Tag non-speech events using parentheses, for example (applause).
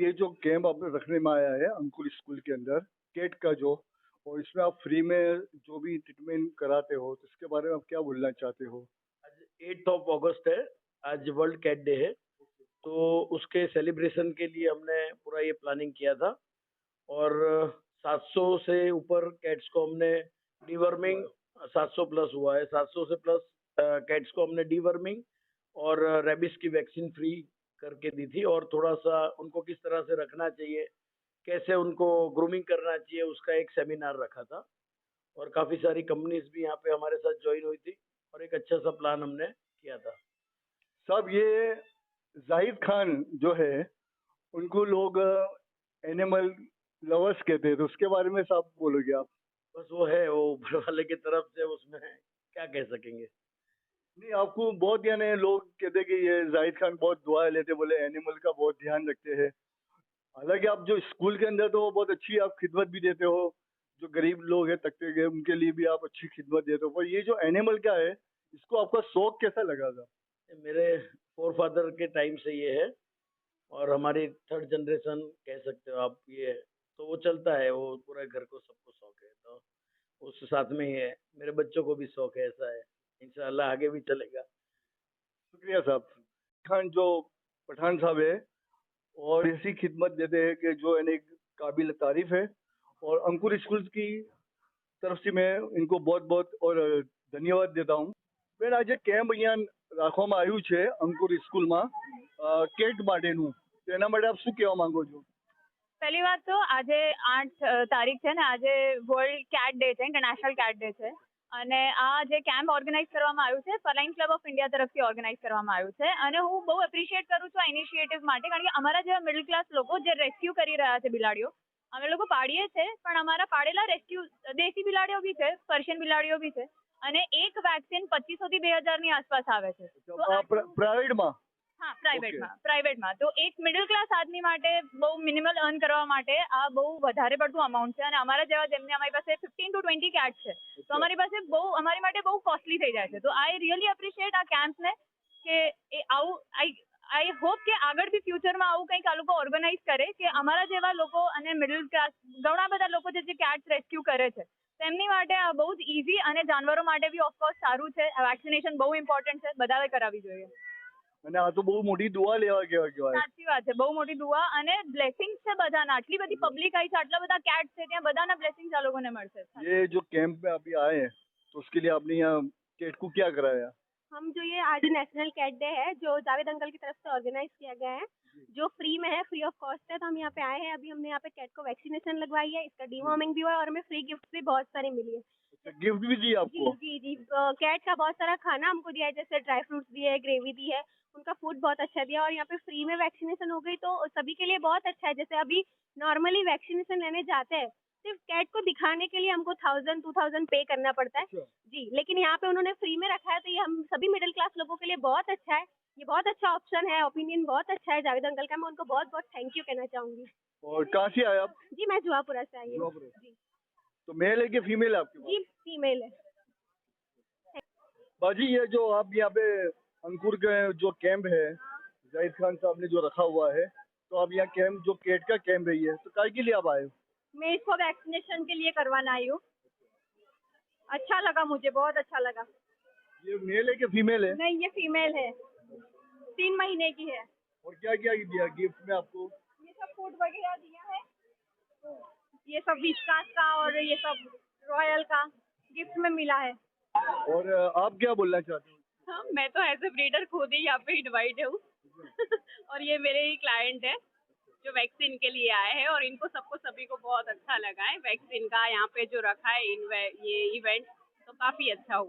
ये जो कैंप आपने रखने में आया है अंकुर स्कूल के अंदर केट का जो, और इसमें आप फ्री में जो भी ट्रीटमेंट कराते हो तो इसके बारे में आप क्या बोलना चाहते हो? आज एट्थ ऑफ़ अगस्त है, आज वर्ल्ड कैट डे है। तो उसके सेलिब्रेशन के लिए हमने पूरा ये प्लानिंग किया था। और 700 से ऊपर कैट्स को हमने डीवर्मिंग 700 प्लस हुआ है। 700 से प्लस कैट्स को हमने डीवर्मिंग और रेबिस की वैक्सीन फ्री करके दी थी और थोड़ा सा उनको किस तरह से रखना चाहिए कैसे उनको ग्रूमिंग करना चाहिए उसका एक सेमिनार रखा था। और काफ़ी सारी कंपनीज़ भी यहाँ पे हमारे साथ ज्वाइन हुई थी और एक अच्छा सा प्लान हमने किया था। साहब ये जाहिद खान जो है उनको लोग एनिमल लवर्स कहते हैं तो उसके बारे में साहब बोलोगे आप? बस वो है वो ऊपर वाले की तरफ़ से उसमें क्या कह सकेंगे? नहीं, आपको बहुत यानी लोग कहते कि ये जाहिद खान बहुत दुआ लेते बोले एनिमल का बहुत ध्यान रखते हैं। हालाँकि आप जो स्कूल के अंदर तो बहुत अच्छी आप खिदमत भी देते हो, जो गरीब लोग हैं, तकते गए उनके लिए भी आप अच्छी खिदमत देते हो। पर ये जो एनिमल का है, इसको आपका शौक कैसा लगा था? मेरे फोर फादर के टाइम से ये है, और हमारी थर्ड जनरेशन कह सकते हो आप ये तो वो चलता है, वो पूरे घर को सबको शौक है तो उस साथ में ही है। मेरे बच्चों को भी शौक है, ऐसा है। इंशाल्लाह आगे भी चलेगा शुक्रिया साहब खान जो पठान साहब है और ऐसी खिदमत देते हैं कि जो यानी काबिल तारीफ है और अंकुर स्कूल की तरफ से मैं इनको बहुत बहुत और ધન્યવાદ દેતા હું બેન આજે કેમ્પ અહીંયા રાખવામાં આવ્યું છે અંકુર સ્કૂલમાં અ, કેટ માટેનું તો એના માટે આપ શું કહેવા માંગો છો પહેલી વાત તો આજે આઠ અ, તારીખ છે ને આજે વર્લ્ડ કેટ ડે છે ઇન્ટરનેશનલ કેટ ડે છે અને આ જે કેમ્પ ઓર્ગેનાઇઝ કરવામાં આવ્યું છે ફલાઇન ક્લબ ઓફ ઇન્ડિયા તરફથી ઓર્ગેનાઇઝ કરવામાં આવ્યું છે. અને હું બહુ એપ્રિશિએટ કરું છું આ ઇનિશિયેટિવ માટે કારણ કે અમારા જેવા મિડલ ક્લાસ લોકો જે રેસ્ક્યુ કરી રહ્યા છે બિલાડીઓ અમે લોકો પાડીએ છે પણ અમારા પાડેલા રેસ્ક્યુ દેશી બિલાડીઓ બી છે પર્શિયન બિલાડીઓ બી છે અને એક વેક્સિન પચીસો થી બે હજારની આસપાસ આવે છે. પ્રાઇવેટમાં? હા પ્રાઇવેટમાં પ્રાઇવેટમાં. તો એક મિડલ ક્લાસ આદમી માટે બહુ મિનિમલ અર્ન કરવા માટે આ બહુ વધારે પડતું અમાઉન્ટ છે અને અમારા જેવા જેમને અમારી પાસે ફિફ્ટીન ટુ ટ્વેન્ટી કેટ છે તો અમારી પાસે બહુ, અમારી માટે બહુ કોસ્ટલી થઈ જાય છે. તો આઈ રિયલી એપ્રિશિએટ આ કેમ્પને કે એ આવું આઈ આઈ હોપ કે આગળ બી ફ્યુચરમાં આવું કંઈક આ લોકો ઓર્ગેનાઇઝ કરે કે અમારા જેવા લોકો અને મિડલ ક્લાસ ઘણા બધા લોકો જે કેટ્સ રેસ્ક્યુ કરે છે. તેમની માટે આ બહુ જ ઇઝી અને જાનવરો માટે બી ઓફકોર્સ સારું છે. વેક્સિનેશન બહુ ઇમ્પોર્ટન્ટ છે. બધાએ કરાવવી જોઈએ. અને આ તો બહુ મોટી દુઆ લેવા કેવા કહેવાય સાચી વાત છે બહુ મોટી દુઆ અને બ્લેસિંગ્સ છે બધાના આટલી બધી પબ્લિક આવી છે આટલા બધા કેટ છે ત્યાં બધાના બ્લેસિંગ્સ આ લોકોને મળશે ये जो कैंप में अभी आए हैं तो उसके लिए आपने यहाँ केट को क्या कराया हम जो ये आज नेशनल कैट डे है जो जावेद अंकल की तरफ से ऑर्गेनाइज किया गया है जो फ्री में है फ्री ऑफ कॉस्ट है तो हम यहाँ पे आए हैं अभी हमने यहाँ पे कैट को वैक्सीनेशन लगवाई है इसका डीवॉर्मिंग भी हुआ है और हमें फ्री गिफ्ट भी बहुत सारी मिली है गिफ्ट भी दी जी आपको जी। जी कैट का बहुत सारा खाना हमको दिया है जैसे ड्राई फ्रूट्स दिए है ग्रेवी दी है उनका फ़ूड बहुत अच्छा दिया और यहाँ पे फ्री में वैक्सीनेशन हो गई तो सभी के लिए बहुत अच्छा है। जैसे अभी नॉर्मली वैक्सीनेशन लेने जाते हैं सिर्फ़ कैट को दिखाने के लिए हमको थाउज़ेंड टू थाउज़ेंड पे करना पड़ता है। अच्छा। जी लेकिन यहाँ पे उन्होंने फ्री में रखा है तो ये हम सभी मिडिल क्लास लोगों के लिए बहुत अच्छा है। ये बहुत अच्छा ऑप्शन है ओपिनियन बहुत अच्छा है जावेद अंकल का। मैं उनको बहुत बहुत थैंक यू कहना चाहूँगी। और कहाँ से आए आप? जी मैं जुआपुरा से आई हूँ। जी। तो मेल है कि फीमेल है आपके जी फीमेल है। बाजी ये जो आप यहाँ पे अंकुर के जो कैंप है जाहिद खान साहब ने जो रखा हुआ है तो आप यहाँ कैंप जो केट का कैंप है ये तो काय के लिए आप आए हो? मैं इसको वैक्सीनेशन के लिए करवाना आई हूँ। अच्छा लगा मुझे बहुत अच्छा लगा। ये मेल है कि फीमेल है? नहीं ये फीमेल है। तीन महीने की है। और क्या क्या दिया गिफ्ट में आपको? ये सब फ़ूड वगैरह दिया है। ये सब विस्कास का और ये सब रॉयल का गिफ्ट में मिला है। और आप क्या बोलना चाहते हैं? हाँ मैं तो एज ए ब्रीडर खुद ही यहाँ पे इनवाइट हूँ। (laughs) और ये मेरे ही क्लाइंट है जो वैक्सीन के लिए आए हैं और इनको सबको सभी को बहुत अच्छा लगा है। वैक्सीन का यहाँ पे जो रखा है इन ये इवेंट तो काफ़ी अच्छा हुआ।